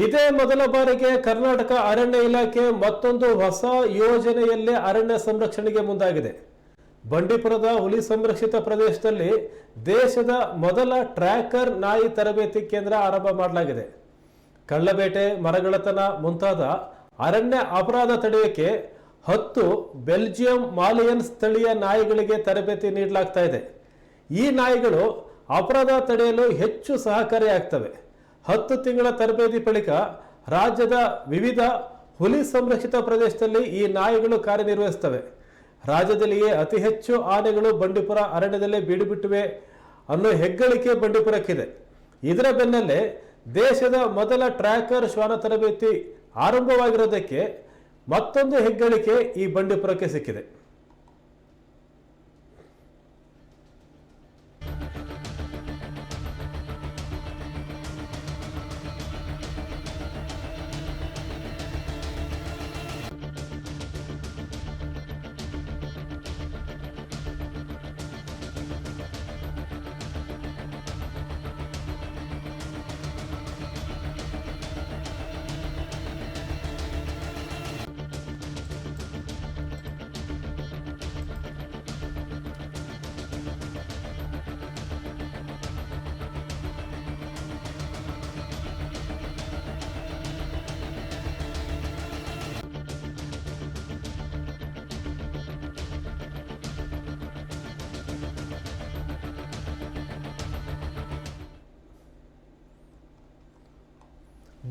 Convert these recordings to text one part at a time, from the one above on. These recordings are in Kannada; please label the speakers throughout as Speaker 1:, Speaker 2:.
Speaker 1: ಇದೇ ಮೊದಲ ಬಾರಿಗೆ ಕರ್ನಾಟಕ ಅರಣ್ಯ ಇಲಾಖೆ ಮತ್ತೊಂದು ಹೊಸ ಯೋಜನೆಯಲ್ಲಿ ಅರಣ್ಯ ಸಂರಕ್ಷಣೆಗೆ ಮುಂದಾಗಿದೆ. ಬಂಡೀಪುರದ ಹುಲಿ ಸಂರಕ್ಷಿತ ಪ್ರದೇಶದಲ್ಲಿ ದೇಶದ ಮೊದಲ ಟ್ರ್ಯಾಕರ್ ನಾಯಿ ತರಬೇತಿ ಕೇಂದ್ರ ಆರಂಭ ಮಾಡಲಾಗಿದೆ. ಕಳ್ಳಬೇಟೆ ಮರಗಳತನ ಮುಂತಾದ ಅರಣ್ಯ ಅಪರಾಧ ತಡೆಯಕ್ಕೆ ಹತ್ತು ಬೆಲ್ಜಿಯಂ ಮಾಲಿಯನ್ ಸ್ಥಳೀಯ ನಾಯಿಗಳಿಗೆ ತರಬೇತಿ ನೀಡಲಾಗ್ತಾ ಇದೆ. ಈ ನಾಯಿಗಳು ಅಪರಾಧ ತಡೆಯಲು ಹೆಚ್ಚು ಸಹಕಾರಿಯಾಗ್ತವೆ. ಹತ್ತು ತಿಂಗಳ ತರಬೇತಿ ಬಳಿಕ ರಾಜ್ಯದ ವಿವಿಧ ಹುಲಿ ಸಂರಕ್ಷಿತ ಪ್ರದೇಶದಲ್ಲಿ ಈ ನಾಯಿಗಳು ಕಾರ್ಯನಿರ್ವಹಿಸ್ತವೆ ರಾಜ್ಯದಲ್ಲಿಯೇ ಅತಿ ಹೆಚ್ಚು ಆನೆಗಳು ಬಂಡೀಪುರ ಅರಣ್ಯದಲ್ಲೇ ಬೀಡುಬಿಟ್ಟಿವೆ ಅನ್ನೋ ಹೆಗ್ಗಳಿಕೆ ಬಂಡೀಪುರಕ್ಕಿದೆ. ಇದರ ಬೆನ್ನಲ್ಲೇ ದೇಶದ ಮೊದಲ ಟ್ರ್ಯಾಕರ್ ಶ್ವಾನ ತರಬೇತಿ ಆರಂಭವಾಗಿರೋದಕ್ಕೆ ಮತ್ತೊಂದು ಹೆಗ್ಗಳಿಕೆ ಈ ಬಂಡೀಪುರಕ್ಕೆ ಸಿಕ್ಕಿದೆ.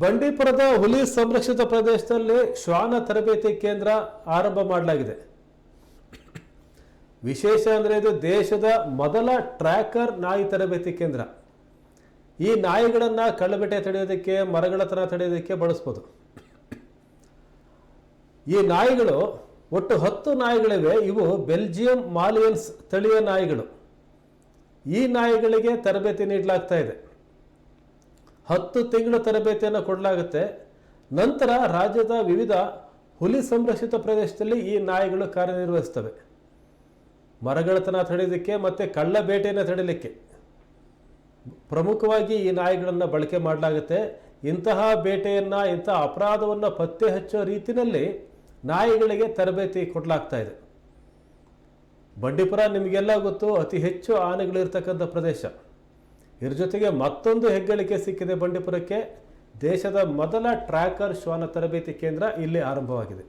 Speaker 1: ಬಂಡೀಪುರದ ಹುಲಿ ಸಂರಕ್ಷಿತ ಪ್ರದೇಶದಲ್ಲಿ ಶ್ವಾನ ತರಬೇತಿ ಕೇಂದ್ರ ಆರಂಭ ಮಾಡಲಾಗಿದೆ. ವಿಶೇಷ ಅಂದರೆ ಇದು ದೇಶದ ಮೊದಲ ಟ್ರ್ಯಾಕರ್ ನಾಯಿ ತರಬೇತಿ ಕೇಂದ್ರ. ಈ ನಾಯಿಗಳನ್ನು ಕಳ್ಳಬೇಟೆ ತಡೆಯೋದಕ್ಕೆ, ಮರಗಳತನ ತಡೆಯೋದಕ್ಕೆ ಬಳಸ್ಬೋದು. ಈ ನಾಯಿಗಳು ಒಟ್ಟು ಹತ್ತು ನಾಯಿಗಳಿವೆ. ಇವು ಬೆಲ್ಜಿಯಂ ಮಾಲಿಯನ್ಸ್ ತಳಿಯ ನಾಯಿಗಳು. ಈ ನಾಯಿಗಳಿಗೆ ತರಬೇತಿ ನೀಡಲಾಗ್ತಾ ಇದೆ. ಹತ್ತು ತಿಂಗಳ ತರಬೇತಿಯನ್ನು ಕೊಡಲಾಗುತ್ತೆ. ನಂತರ ರಾಜ್ಯದ ವಿವಿಧ ಹುಲಿ ಸಂರಕ್ಷಿತ ಪ್ರದೇಶದಲ್ಲಿ ಈ ನಾಯಿಗಳು ಕಾರ್ಯನಿರ್ವಹಿಸ್ತವೆ ಮರಗಳತನ ತಡೆಯೋದಕ್ಕೆ ಮತ್ತು ಕಳ್ಳ ಬೇಟೆಯನ್ನು ತಡೆಯಲಿಕ್ಕೆ ಪ್ರಮುಖವಾಗಿ ಈ ನಾಯಿಗಳನ್ನು ಬಳಕೆ ಮಾಡಲಾಗುತ್ತೆ. ಇಂತಹ ಬೇಟೆಯನ್ನು ಇಂತಹ ಅಪರಾಧವನ್ನು ಪತ್ತೆ ಹಚ್ಚೋ ರೀತಿಯಲ್ಲಿ ನಾಯಿಗಳಿಗೆ ತರಬೇತಿ ಕೊಡಲಾಗ್ತಾ ಇದೆ. ಬಂಡೀಪುರ ನಿಮಗೆಲ್ಲ ಗೊತ್ತು, ಅತಿ ಹೆಚ್ಚು ಆನೆಗಳಿರ್ತಕ್ಕಂಥ ಪ್ರದೇಶ. ಇದ್ರ ಜೊತೆಗೆ ಮತ್ತೊಂದು ಹೆಗ್ಗಳಿಕೆ ಸಿಕ್ಕಿದೆ ಬಂಡೀಪುರಕ್ಕೆ. ದೇಶದ ಮೊದಲ ಟ್ರ್ಯಾಕರ್ ಶ್ವಾನ ತರಬೇತಿ ಕೇಂದ್ರ ಇಲ್ಲಿ ಆರಂಭವಾಗಿದೆ.